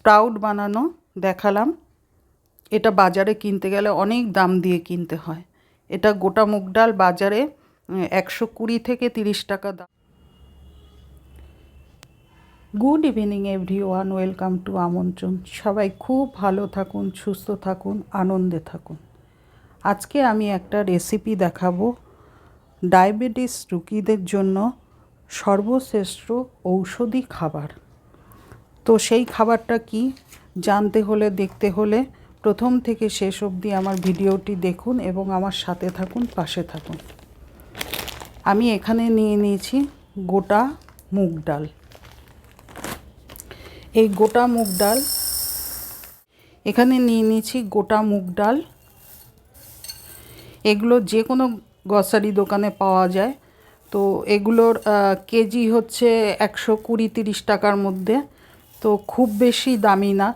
Sprout বানানো দেখালাম। এটা বাজারে কিনতে গেলে অনেক দাম দিয়ে কিনতে হয়। এটা গোটা মুগ ডাল বাজারে একশো কুড়ি থেকে তিরিশ টাকা দাম। Good evening everyone welcome to আমন্ত্রণ। সবাই খুব ভালো থাকুন, সুস্থ থাকুন, আনন্দে থাকুন। আজকে আমি একটা রেসিপি দেখাবো। ডায়াবেটিস রুগীদের জন্য সর্বশ্রেষ্ঠ ঔষধি খাবার। তো সেই খাবারটা কি? জানতে হলে, দেখতে হলে প্রথম থেকে শেষ অবধি আমার ভিডিওটি দেখুন এবং আমার সাথে থাকুন, পাশে থাকুন। আমি এখানে নিয়ে নিয়েছি গোটা মুগ ডাল। এই গোটা মুগ ডাল, এখানে নিয়ে নিয়েছি গোটা মুগ ডাল। এগুলো যে কোনো গ্রসারি দোকানে পাওয়া যায়। তো এগুলোর কেজি হচ্ছে একশো কুড়ি তিরিশ টাকার মধ্যে। তো খুব বেশি দামি না।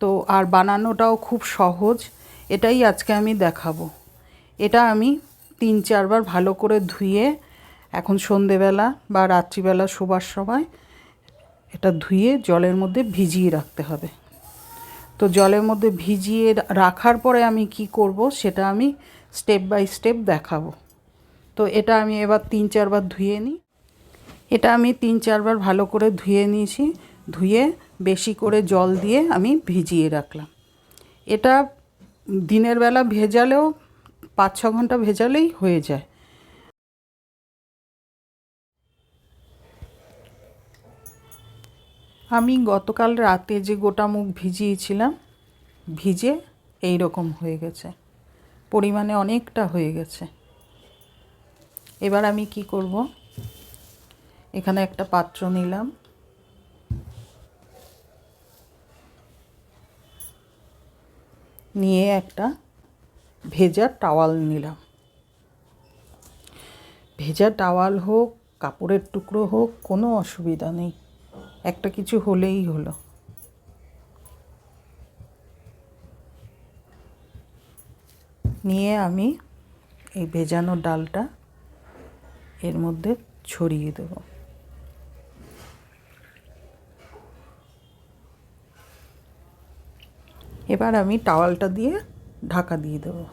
তো আর বানানোটাও খুব সহজ। এটাই আজকে আমি দেখাবো। এটা আমি তিন চারবার ভালো করে ধুয়ে এখন সন্ধেবেলা বা রাত্রিবেলা শোবার সময় এটা ধুয়ে জলের মধ্যে ভিজিয়ে রাখতে হবে। তো জলের মধ্যে ভিজিয়ে রাখার পরে আমি কি করব সেটা আমি স্টেপ বাই স্টেপ দেখাবো। তো এটা আমি এবার তিন চারবার ধুয়ে নিই। এটা আমি তিন চারবার ভালো করে ধুয়ে নিয়েছি। ধুয়ে বেশি করে জল দিয়ে আমি ভিজিয়ে রাখলাম। এটা দিনের বেলা ভেজালেও পাঁচ ছ ঘণ্টা ভেজালেই হয়ে যায়। আমি গতকাল রাতে যে গোটা মুখ ভিজিয়েছিলাম, ভিজে এই রকম হয়ে গেছে। পরিমাণে অনেকটা হয়ে গেছে। এবার আমি কি করব? এখানে একটা পাত্র নিলাম। নিয়ে একটা ভেজা টাওয়াল নিলাম। ভেজা টাওয়াল হোক, কাপড়ের টুকরো হোক, কোনো অসুবিধা নেই। একটা কিছু হলেই হলো। নিয়ে আমি এই ভেজানো ডালটা এর মধ্যে ছড়িয়ে দেব। এবার আমি টাওয়ালটা দিয়ে ঢাকা দিয়ে দেবো।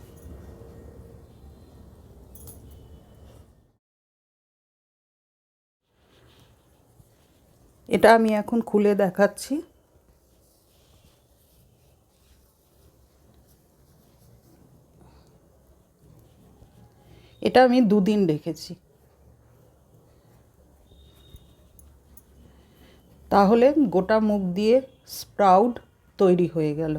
এটা আমি এখন খুলে দেখাচ্ছি। এটা আমি দুদিন রেখেছি। তাহলে গোটা মুখ দিয়ে স্প্রাউড তৈরি হয়ে গেল।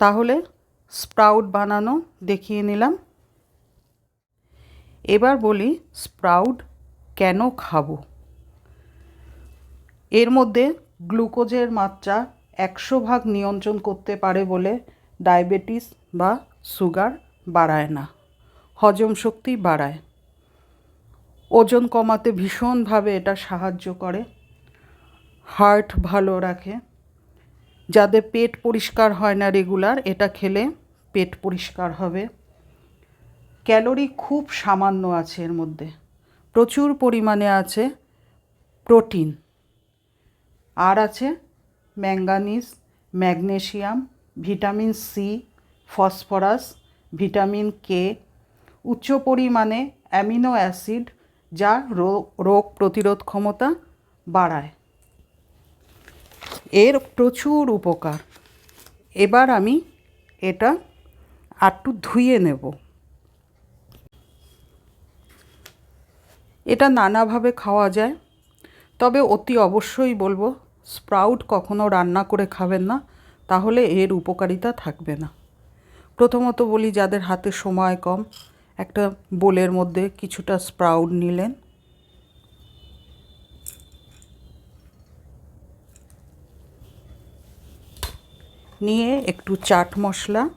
তাহলে স্প্রাউট বানানো দেখিয়ে নিলাম। এবার বলি স্প্রাউট কেন খাব? এর মধ্যে গ্লুকোজের মাত্রা একশো ভাগ নিয়ন্ত্রণ করতে পারে বলে ডায়াবেটিস বা সুগার বাড়ায় না, হজম শক্তি বাড়ায়। ওজন কমাতে ভীষণভাবে এটা সাহায্য করে, হার্ট ভালো রাখে যাদের পেট পরিষ্কার হয় না রেগুলার এটা খেলে পেট পরিষ্কার হবে। ক্যালোরি খুব সামান্য আছে এর মধ্যে। প্রচুর পরিমাণে আছে প্রোটিন। আর আছে manganese, magnesium, vitamin C phosphorus, vitamin K উচ্চ পরিমাণে অ্যামিনো অ্যাসিড যা রোগ প্রতিরোধ ক্ষমতা বাড়ায়। এর প্রচুর উপকার। এবার আমি এটা আটটু ধুয়ে নেব। এটা নানাভাবে খাওয়া যায়, তবে অতি অবশ্যই বলব, স্প্রাউট কখনো রান্না করে খাবেন না, তাহলে এর উপকারিতা থাকবে না। প্রথমত বলি, যাদের হাতে সময় কম, একটা বোলের মধ্যে কিছুটা স্প্রাউট নিলেন নিয়ে একটু চাট মশলা।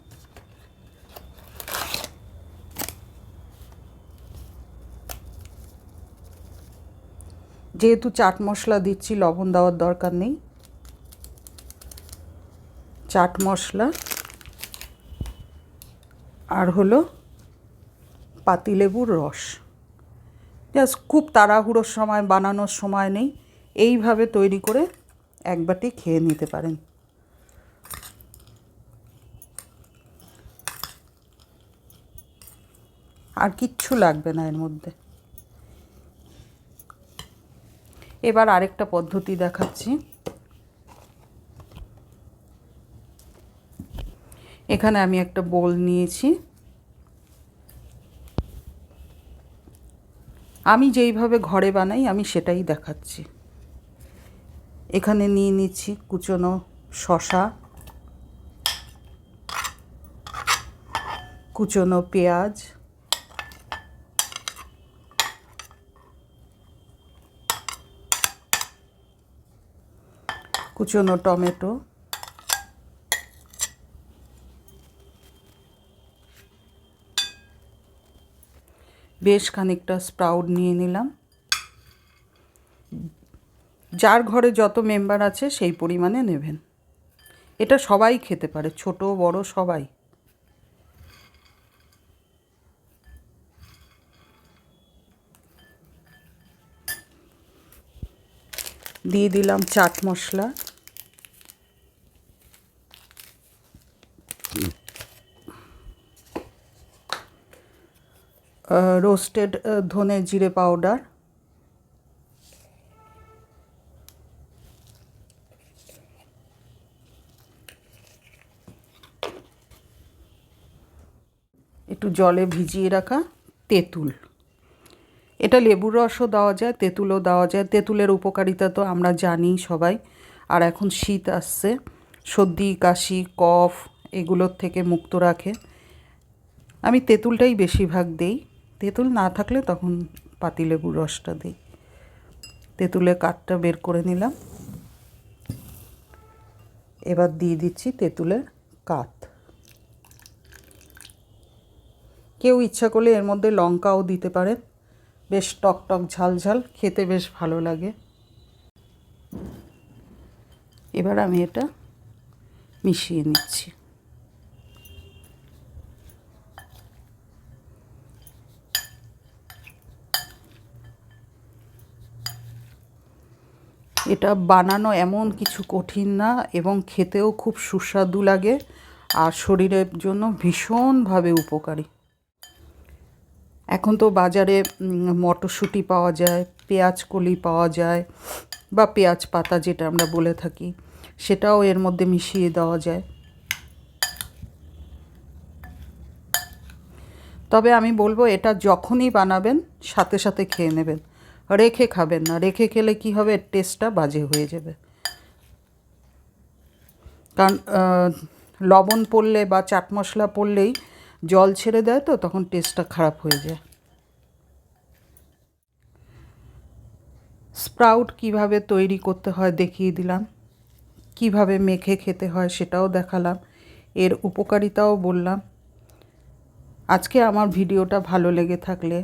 যেহেতু চাট মশলা দিচ্ছি, লবণ দেওয়ার দরকার নেই। চাট মশলা আর হলো পাতিলেবুর রস। জাস্ট খুব তাড়াহুড়োর সময়, বানানোর সময় নেই। এইভাবে তৈরি করে এক বাটি খেয়ে নিতে পারেন। আর কিচ্ছু লাগবে না এর মধ্যে। এবার আরেকটা পদ্ধতি দেখাচ্ছি। এখানে আমি একটা বোল নিয়েছি। আমি যেইভাবে ঘরে বানাই, আমি সেটাই দেখাচ্ছি। এখানে নিয়ে নিচ্ছি কুচনো শশা কুচনো পেঁয়াজ কুচনো টমেটো। বেশ খানিকটা স্প্রাউট নিয়ে নিলাম। যার ঘরে যত মেম্বার আছে সেই পরিমাণে নেবেন। এটা সবাই খেতে পারে, ছোট, বড়, সবাই। দিয়ে দিলাম চাট মশলা। রোস্টেড ধনে জিরে পাউডার একটু জলে ভিজিয়ে রাখা তেঁতুল। এটা লেবুর রসও দেওয়া যায়, তেঁতুলও দেওয়া যায়। তেঁতুলের উপকারিতা তো আমরা জানি সবাই। আর এখন শীত আসছে, সর্দি, কাশি, কফ, এগুলোর থেকে মুক্ত রাখে। আমি তেঁতুলটাই বেশিরভাগ দেই। তেঁতুল না থাকলে তখন পাতিলেবুর রসটা দিই। তেঁতুলের কাঠটা বের করে নিলাম। এবার দিয়ে দিচ্ছি তেঁতুলের কাঠ। কেউ ইচ্ছা করলে এর মধ্যে লঙ্কাও দিতে পারেন। বেশ টক টক ঝাল ঝাল, খেতে বেশ ভালো লাগে। এবার আমি এটা মিশিয়ে নিচ্ছি। এটা বানানো এমন কিছু কঠিন না এবং খেতেও খুব সুস্বাদু লাগে আর শরীরের জন্য ভীষণভাবে উপকারী। এখন তো বাজারে মটরশুঁটি পাওয়া যায় পেঁয়াজ কলি পাওয়া যায় বা পেঁয়াজ পাতা যেটা আমরা বলে থাকি, সেটাও এর মধ্যে মিশিয়ে দেওয়া যায়। তবে আমি বলব এটা যখনই বানাবেন, সাথে সাথে খেয়ে নেবেন। রেখে খাবেন না। রেখে খেলে কি হবে? টেস্টটা বাজে হয়ে যাবে। কারণ লবণ পড়লে বা চাট মশলা পড়লেই জল ছেড়ে দেয় তো, তখন টেস্টটা খারাপ হয়ে যায়। স্প্রাউট কীভাবে তৈরি করতে হয় দেখিয়ে দিলাম। কীভাবে মেখে খেতে হয় সেটাও দেখালাম। এর উপকারিতাও বললাম। আজকে আমার ভিডিওটা ভালো লেগে থাকলে